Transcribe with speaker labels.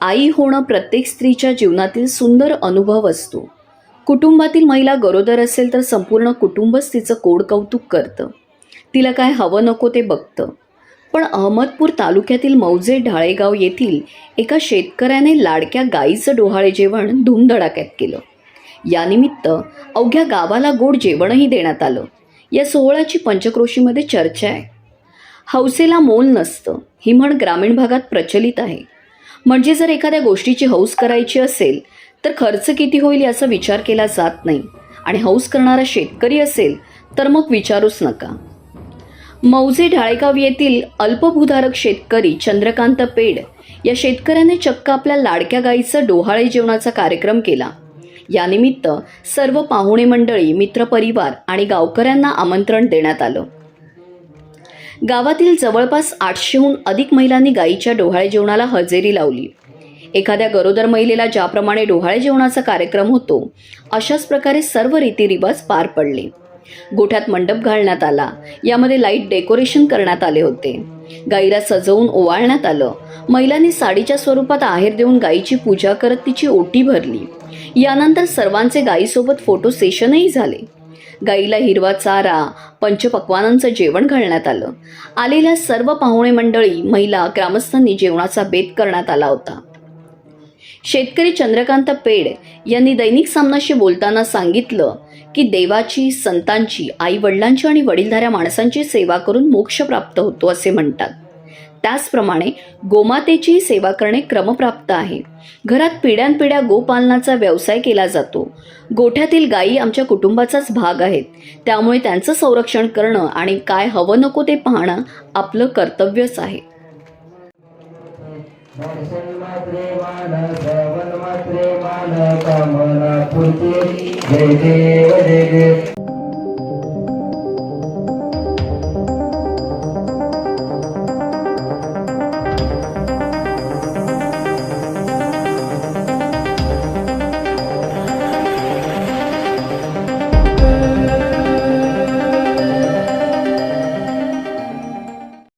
Speaker 1: आई होणं प्रत्येक स्त्रीच्या जीवनातील सुंदर अनुभव असतो. कुटुंबातील महिला गरोदर असेल तर संपूर्ण कुटुंबच तिचं कोड कौतुक करतं. तिला काय हवं नको ते बघतं. पण अहमदपूर तालुक्यातील मौजे ढाळेगाव येथील एका शेतकऱ्याने लाडक्या गाईचं डोहाळे जेवण धूमधडाक्यात केलं. यानिमित्त अवघ्या गावाला गोड जेवणही देण्यात आलं. या सोहळ्याची पंचक्रोशीमध्ये चर्चा आहे. हौसेला मोल नसतं. ही म्हण ग्रामीण भागात प्रचलित आहे. म्हणजे जर एखाद्या गोष्टीची हौस करायची असेल तर खर्च किती होईल याचा विचार केला जात नाही. आणि हौस करणारा शेतकरी असेल तर मग विचारूच नका. मौजे ढाळेगाव येथील अल्पभूधारक शेतकरी चंद्रकांत पेड या शेतकऱ्याने चक्क आपल्या लाडक्या गाईचं डोहाळे जेवणाचा कार्यक्रम केला. यानिमित्त सर्व पाहुणे मंडळी मित्रपरिवार आणि गावकऱ्यांना आमंत्रण देण्यात आलं. गावातील जवळपास आठशेहून अधिक महिलांनी गायीच्या डोहाळे जेवणाला हजेरी लावली. एखाद्या गरोदर महिलेला ज्याप्रमाणे डोहाळे जेवणाचा कार्यक्रम होतो अशाच प्रकारे सर्व रीतिरिवाज पार पडले. गोठ्यात मंडप घालण्यात आला. यामध्ये लाइट डेकोरेशन करण्यात आले होते. गाईला सजवून ओवाळण्यात आलं. महिलांनी साडीच्या स्वरूपात आहेर देऊन गायीची पूजा करत तिची ओटी भरली. यानंतर सर्वांचे गायीसोबत फोटो सेशनही झाले. गाईला हिरवा चारा पंचपक्वानांचं जेवण घालण्यात आलं. आलेल्या सर्व पाहुणे मंडळी महिला ग्रामस्थांनी जेवणाचा बेत करण्यात आला होता. शेतकरी चंद्रकांत पेड यांनी दैनिक सामनाशी बोलताना सांगितलं की देवाची संतांची आई वडिलांची आणि वडीलधाऱ्या माणसांची सेवा करून मोक्ष प्राप्त होतो असे म्हणतात. त्याचप्रमाणे गोमातेची सेवा करणे क्रमप्राप्त आहे. घरात पिढ्यानपिढ्या गोपालनाचा व्यवसाय केला जातो. गोठ्यातील गायी आमच्या कुटुंबाचाच भाग आहेत. त्यामुळे त्यांचं संरक्षण करणं आणि काय हवं नको ते पाहणं आपलं कर्तव्यच आहे.
Speaker 2: जय देव.